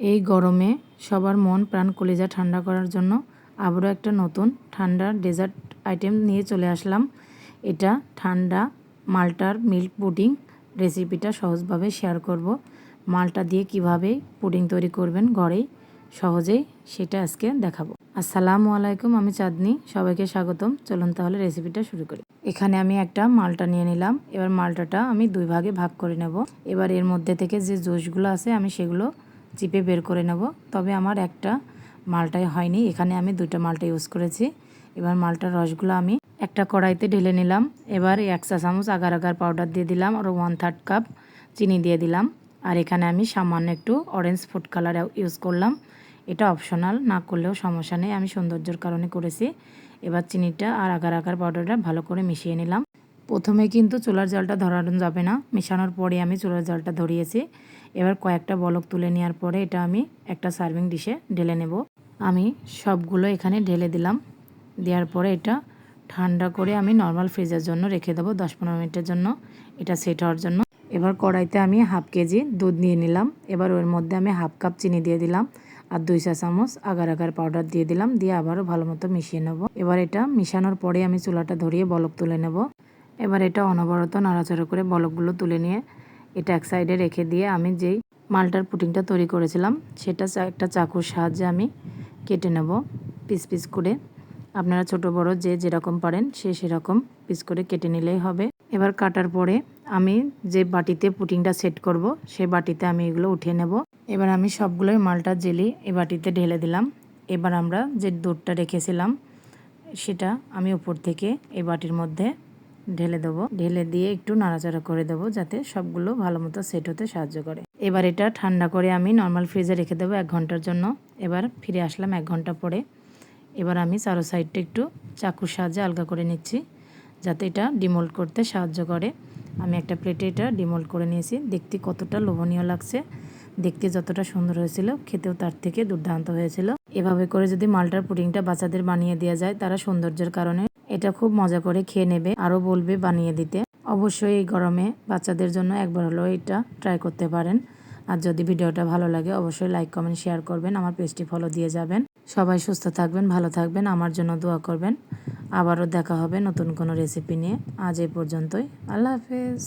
এই গরমে সবার মন প্রাণ কলিজা ঠান্ডা করার জন্য আবারও একটা নতুন ঠান্ডা ডেজার্ট আইটেম নিয়ে চলে আসলাম। এটা ঠান্ডা মাল্টার মিল্ক পুডিং রেসিপিটা সহজভাবে শেয়ার করব। মালটা দিয়ে কীভাবে পুডিং তৈরি করবেন ঘরেই সহজেই সেটা আজকে দেখাবো। আসসালামু আলাইকুম, আমি চাঁদনি, সবাইকে স্বাগতম। চলুন তাহলে রেসিপিটা শুরু করি। এখানে আমি একটা মালটা নিয়ে নিলাম। এবার মালটাটা আমি দুই ভাগে ভাগ করে নেব। এবার এর মধ্যে থেকে যে জুসগুলো আছে আমি সেগুলো চিপে বের করে নেব। তবে আমার একটা মালটাই হয়নি। এখানে আমি দুইটা মালটা ইউজ করেছি। এবার মালটার রসগুলো আমি একটা কড়াইতে ঢেলে নিলাম। এবার এক চা চামচ আগার আগার পাউডার দিয়ে দিলাম আর ওয়ান থার্ড কাপ চিনি দিয়ে দিলাম। আর এখানে আমি সামান্য একটু অরেঞ্জ ফুড কালার ইউজ করলাম। এটা অপশনাল না করলেও সমস্যা নেই। আমি সৌন্দর্যের কারণে করেছি। এবার চিনিটা আর আগার আগার পাউডারটা ভালো করে মিশিয়ে নিলাম। প্রথমে কিন্তু চুলার জলটা ধরানো যাবে না। মেশানোর পরে আমি চুলার জলটা ধরিয়েছি। এবার কয়েকটা বলক তুলে নেওয়ার পরে এটা আমি একটা সার্ভিং ডিশে ঢেলে নেব। আমি সবগুলো এখানে ঢেলে দিলাম। দেওয়ার পরে এটা ঠান্ডা করে আমি নর্মাল ফ্রিজের জন্য রেখে দেবো দশ পনেরো মিনিটের জন্য। এটা সেট হওয়ার জন্য। এবার কড়াইতে আমি হাফ কেজি দুধ নিয়ে নিলাম। এবার ওর মধ্যে আমি হাফ কাপ চিনি দিয়ে দিলাম আর দুই চা চামচ আগার আগার পাউডার দিয়ে দিলাম। দিয়ে আবারও ভালো মতো মিশিয়ে নেব। এবার এটা মিশানোর পরে আমি চুলাটা ধরিয়ে বলক তুলে নেব। এবার এটা অনবরত নাড়াচাড়া করে বলকগুলো তুলে নিয়ে এটা এক সাইডে রেখে দিয়ে আমি যেই মালটার পুটিংটা তৈরি করেছিলাম, সেটা একটা চাকুর সাহায্যে আমি কেটে নেব পিস পিস করে। আপনারা ছোট, বড় যে যেরকম পারেন, সে সেরকম পিস করে কেটে নিলেই হবে। এবার কাটার পরে আমি যে বাটিতে পুটিংটা সেট করব সেই বাটিতে আমি এগুলো উঠিয়ে নেব। এবার আমি সবগুলোই মালটা জেলি এই বাটিতে ঢেলে দিলাম। এবার আমরা যে দুধটা রেখেছিলাম, সেটা আমি উপর থেকে এই বাটির মধ্যে ঢেলে দেবো। ঢেলে দিয়ে একটু নাড়াচাড়া করে দেবো যাতে সবগুলো ভালো মতো সেট হতে সাহায্য করে। এবার এটা ঠান্ডা করে আমি নর্মাল ফ্রিজে রেখে দেবো এক ঘণ্টার জন্য। এবার ফিরে আসলাম এক ঘণ্টা পরে। এবার আমি চারো সাইডটা একটু চাকুর সাহায্যে আলগা করে নিচ্ছি যাতে এটা ডিমোল্ড করতে সাহায্য করে। আমি একটা প্লেটে এটা ডিমোল্ড করে নিয়েছি। দেখতে কতটা লোভনীয় লাগছে। দেখতে যতটা সুন্দর হয়েছিল, খেতেও তার থেকে দুর্দান্ত হয়েছিল। এভাবে করে যদি মালটার পুডিংটা বাচ্চাদের বানিয়ে দেওয়া যায়, তারা সৌন্দর্যের কারণে এটা খুব মজা করে খেয়ে নেবে, আরও বলবে বানিয়ে দিতে। অবশ্যই এই গরমে বাচ্চাদের জন্য একবার হলেও এটা ট্রাই করতে পারেন। আর যদি ভিডিওটা ভালো লাগে, অবশ্যই লাইক কমেন্ট শেয়ার করবেন। আমার পেজটি ফলো দিয়ে যাবেন। সবাই সুস্থ থাকবেন, ভালো থাকবেন, আমার জন্য দোয়া করবেন। আবারও দেখা হবে নতুন কোনো রেসিপি নিয়ে। আজ এই পর্যন্তই। আল্লাহ হাফেজ।